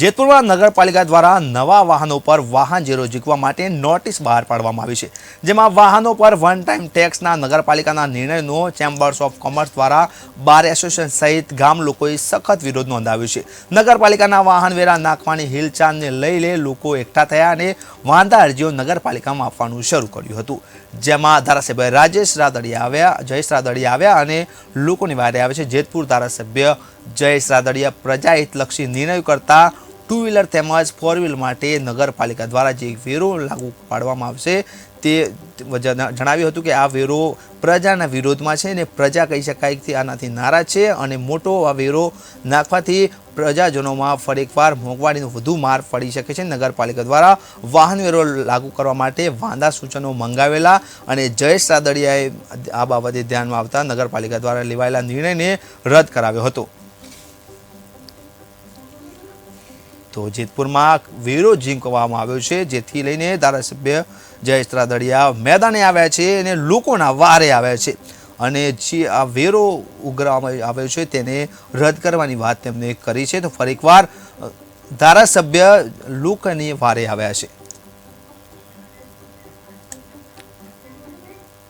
જેતપુરમાં નગરપાલિકા દ્વારા નવા વાહનો પર વાહન ઝેરો ઝીકવા માટે નોટિસ બહાર પાડવામાં આવી છે. જેમાં વાહનો પર વન ટાઈમ ટેક્સના નગરપાલિકાના નિર્ણયનો ચેમ્બર્સ ઓફ કોમર્સ દ્વારા બાર એસોસિએશન સહિત ગામ લોકોએ સખત વિરોધ નોંધાવ્યો છે. નગરપાલિકાના વાહન વેરા નાખવાની હિલચાલને લઈ લે લોકો એકઠા થયા અને વાંધા અરજીઓ નગરપાલિકામાં આપવાનું શરૂ કર્યું હતું. જેમાં ધારાસભ્ય રાજેશ રાદડિયા આવ્યા, જયેશ રાદડિયા આવ્યા અને લોકોની વારે આવે છે. જેતપુર ધારાસભ્ય જયેશ રાદડિયા પ્રજાહિતલક્ષી નિર્ણય કરતા ટુ વ્હીલર તેમજ ફોર વ્હીલર માટે નગરપાલિકા દ્વારા જે વેરો લાગુ પાડવામાં આવશે તે જણાવ્યું હતું કે આ વેરો પ્રજાના વિરોધમાં છે અને પ્રજા કહી શકાય કે આનાથી નારાજ છે અને મોટો આ વેરો નાખવાથી પ્રજાજનોમાં ફરી એકવાર મોંઘવારીનો વધુ માર પડી શકે છે. નગરપાલિકા દ્વારા વાહન વેરો લાગુ કરવા માટે વાંધા સૂચનો મંગાવેલા અને જયેશ સાદડિયાએ આ બાબતે ધ્યાનમાં આવતા નગરપાલિકા દ્વારા લેવાયેલા નિર્ણયને રદ કરાવ્યો હતો. તો જેતપુરમાં વેરો ઝીંકવામાં આવ્યો છે. જેથી લઈને ધારાસભ્ય જયેશ રાદડિયા મેદાને આવ્યા છે અને લોકોના વારે આવ્યા છે. અને જે આ વેરો ઉઘરાવવામાં આવ્યો છે તેને રદ કરવાની વાત તેમણે કરી છે. તો ફરી ધારાસભ્ય લોકોની વારે આવ્યા છે.